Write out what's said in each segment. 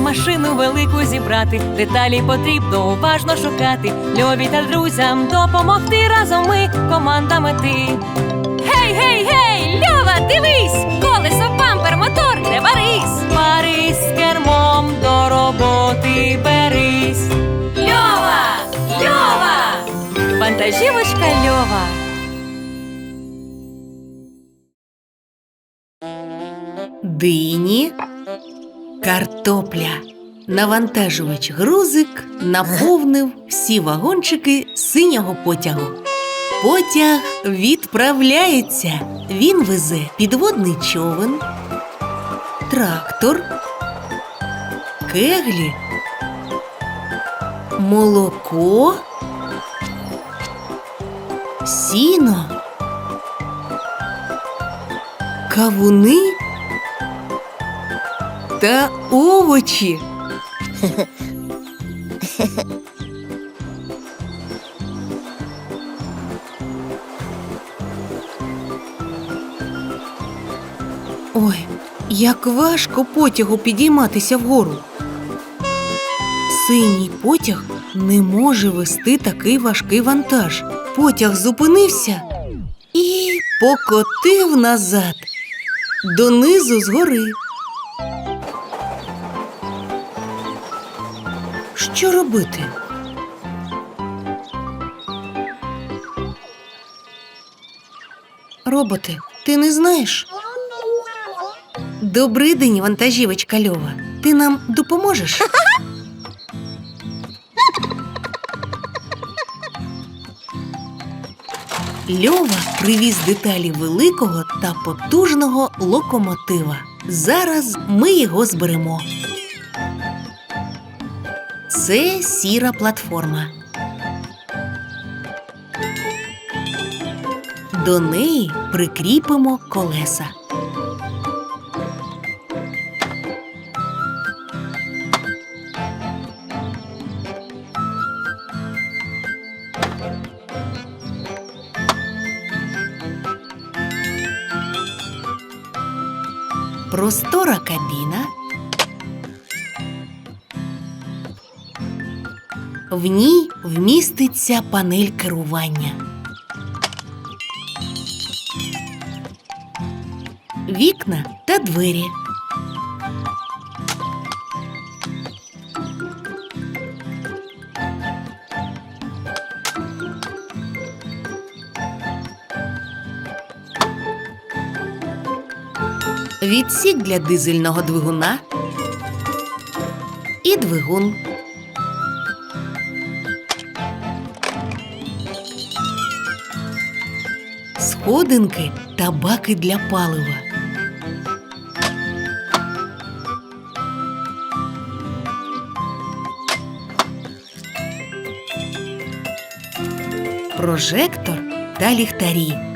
машину велику зібрати. Деталі потрібно уважно шукати. Льові та друзям допомогти разом ми команда мети. Гей, гей, гей! Льова, дивись! Колесо, бампер, мотор, не варись! Парись кермом до роботи берись. Льова! Льова! Вантажівочка Льова. Дині, картопля. Навантажувач грузик наповнив всі вагончики синього потягу. Потяг відправляється. Він везе підводний човен, трактор, кеглі, молоко, сіно, кавуни та овочі. Ой, як важко потягу підійматися вгору. Синій потяг не може вести такий важкий вантаж. Потяг зупинився і покотив назад, донизу згори. Що робити? Роботи, ти не знаєш? Добрий день, вантажівочка Льова. Ти нам допоможеш? Льова привіз деталі великого та потужного локомотива. Зараз ми його зберемо. Це сіра платформа. До неї прикріпимо колеса. Простора кабіна. В ній вміститься панель керування. Вікна та двері. Відсік для дизельного двигуна і двигун. Сходинки та баки для палива. Прожектор та ліхтарі.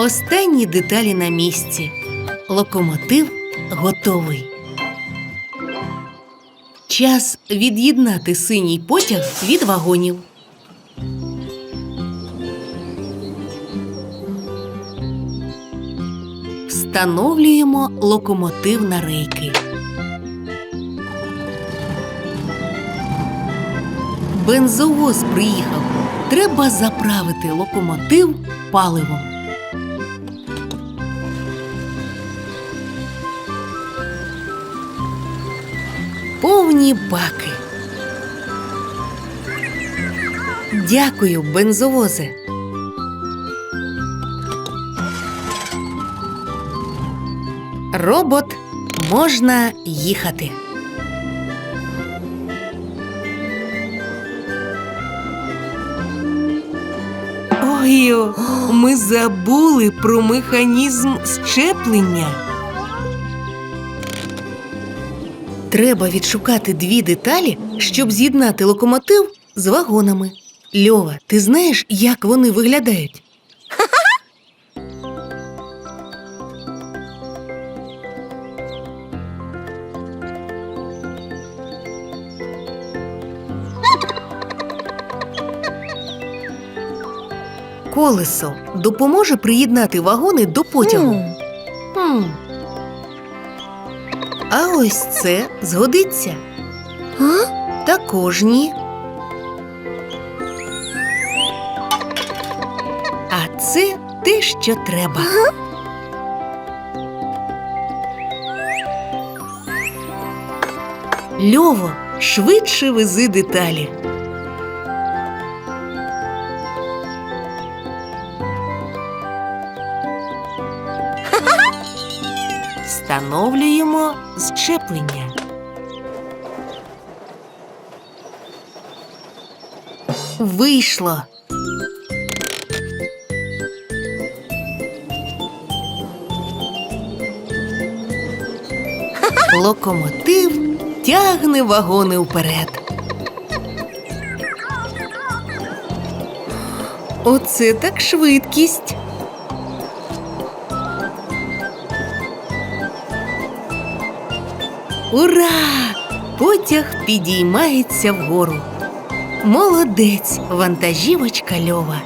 Останні деталі на місці. Локомотив готовий. Час від'єднати синій потяг від вагонів. Встановлюємо локомотив на рейки. Бензовоз приїхав. Треба заправити локомотив паливом. Повні баки. Дякую, бензовозе. Робот можна їхати. Ой, ми забули про механізм щеплення. Треба відшукати дві деталі, щоб з'єднати локомотив з вагонами. Льова, ти знаєш, як вони виглядають? Колесо допоможе приєднати вагони до потягу. А ось це згодиться. А? Також ні. А це те, що треба. Льово, швидше вези деталі. Встановлюємо зчеплення. Вийшло. Локомотив тягне вагони вперед. Оце так швидкість. Ура! Потяг підіймається вгору. Молодець, вантажівочка Льова.